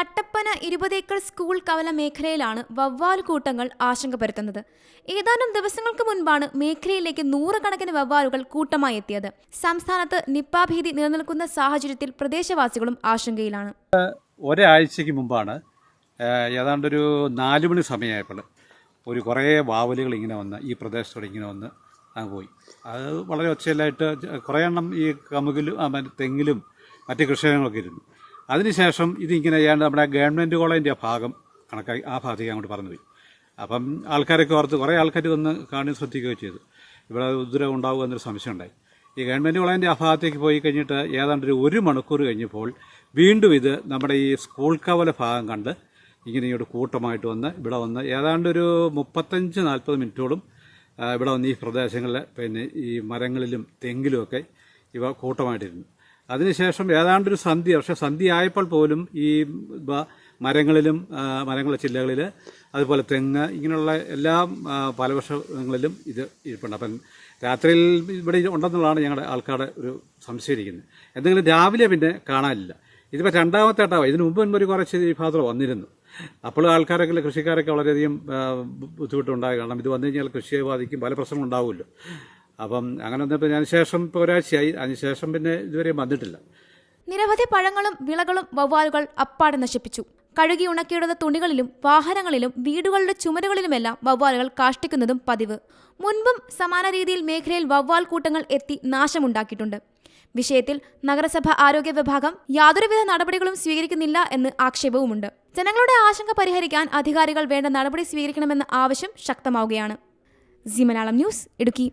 Kattappana ഇരുപതേക്കർ school കവല മേഖലയിലാണ് വവ്വാൽ കൂട്ടങ്ങൾ ആശങ്ക പരത്തുന്നത്. ഏതാനും ദിവസങ്ങൾക്ക് മുൻപാണ് മേഖലയിലേക്ക് നൂറുകണക്കിന് വവ്വാലുകൾ കൂട്ടമായി എത്തിയത്. സംസ്ഥാനത്ത് നിപ്പ ഭീതി നിലനിൽക്കുന്ന സാഹചര്യത്തിൽ പ്രദേശവാസികളും ആശങ്കയിലാണ്. ഒരാഴ്ചയ്ക്ക് മുമ്പാണ് ഏതാണ്ട് ഏതാണ്ടൊരു നാലു മണി സമയമായപ്പോൾ ഒരു കുറേ വാവലുകൾ ഇങ്ങനെ വന്ന് ഈ പ്രദേശത്തോടെ ഇങ്ങനെ വന്ന് അങ്ങ് പോയി. അത് വളരെ ഒച്ചയിലായിട്ട് കുറേ എണ്ണം ഈ കമുകിലും തെങ്ങിലും മറ്റ് കൃഷികളൊക്കെ ഇരുന്നു. അതിനുശേഷം ഇതിങ്ങനെ ഏതാണ്ട് നമ്മുടെ ഗവൺമെന്റ് കോളേജിന്റെ ഭാഗം കണക്കായി ആ ഭാഗത്തേക്ക് അങ്ങോട്ട് പറഞ്ഞു പോയി. അപ്പം ആൾക്കാരൊക്കെ ഓർത്ത് കുറേ ആൾക്കാർ വന്ന് കാണി ശ്രദ്ധിക്കുകയോ ചെയ്തു. ഇവിടെ ഉദ്രവം ഉണ്ടാവുക എന്നൊരു സംശയം ഉണ്ടായി. ഈ ഗവൺമെന്റ് കോളേജിന്റെ ഭാഗത്തേക്ക് പോയി കഴിഞ്ഞിട്ട് ഏതാണ്ട് ഒരു ഒരു മണിക്കൂർ കഴിഞ്ഞപ്പോൾ വീണ്ടും ഇത് നമ്മുടെ ഈ സ്കൂൾ കവല ഭാഗം കണ്ട് ഇങ്ങനെ ഇങ്ങോട്ട് കൂട്ടമായിട്ട് വന്ന് ഇവിടെ വന്ന് ഏതാണ്ട് ഒരു മുപ്പത്തഞ്ച് നാൽപ്പത് മിനിറ്റോളം ഇവിടെ വന്ന് ഈ പ്രദേശങ്ങളിൽ പിന്നെ ഈ മരങ്ങളിലും തെങ്ങിലുമൊക്കെ ഇവ കൂട്ടമായിട്ടിരുന്നു. അതിനുശേഷം ഏതാണ്ടൊരു സന്ധ്യ പക്ഷേ സന്ധ്യ ആയപ്പോൾ പോലും ഈ മരങ്ങളിലും മരങ്ങളുടെ ചില്ലകളിൽ അതുപോലെ തെങ്ങ് ഇങ്ങനെയുള്ള എല്ലാ ഫലവൃക്ഷങ്ങളിലും ഇത് ഇരിപ്പുണ്ട്. അപ്പം രാത്രിയിൽ ഇവിടെ ഉണ്ടെന്നുള്ളതാണ് ഞങ്ങളുടെ ആൾക്കാരുടെ ഒരു സംശയിക്കുന്നത് എന്തെങ്കിലും രാവിലെ പിന്നെ കാണാനില്ല. ഇതിപ്പോൾ രണ്ടാമത്തെ ആട്ടാവും ഇതിന് മുമ്പ് മുൻപ് ഒരു കുറച്ച് ഈ ഭാഗത്ത് വന്നിരുന്നു. അപ്പോൾ ആൾക്കാരൊക്കെ കൃഷിക്കാരൊക്കെ വളരെയധികം ബുദ്ധിമുട്ടുണ്ടായ കാരണം ഇത് വന്നു കഴിഞ്ഞാൽ കൃഷിയെ ബാധിക്കും പല പ്രശ്നങ്ങളും ഉണ്ടാവുമല്ലോ. അപ്പം അങ്ങനെ വന്നപ്പോൾ ഞാൻ ശേഷം ഇപ്പോൾ ഒരാഴ്ചയായി. അതിനുശേഷം പിന്നെ ഇതുവരെ വന്നിട്ടില്ല. നിരവധി പഴങ്ങളും വിളകളും വവ്വാലുകൾ അപ്പാടെ നശിപ്പിച്ചു. കഴുകി ഉണക്കിയിടുന്ന തുണികളിലും വാഹനങ്ങളിലും വീടുകളുടെ ചുമരുകളിലുമെല്ലാം വവ്വാലുകൾ കാഷ്ടിക്കുന്നതും പതിവ്. മുൻപും സമാന രീതിയിൽ മേഖലയിൽ വവ്വാൽ കൂട്ടങ്ങൾ എത്തി നാശമുണ്ടാക്കിയിട്ടുണ്ട്. വിഷയത്തിൽ നഗരസഭ ആരോഗ്യ വിഭാഗം യാതൊരുവിധ നടപടികളും സ്വീകരിക്കുന്നില്ല എന്ന് ആക്ഷേപവുമുണ്ട്. ജനങ്ങളുടെ ആശങ്ക പരിഹരിക്കാൻ അധികാരികൾ വേണ്ട നടപടി സ്വീകരിക്കണമെന്ന ആവശ്യം ശക്തമാവുകയാണ്. Zee Malayalam news Idukki.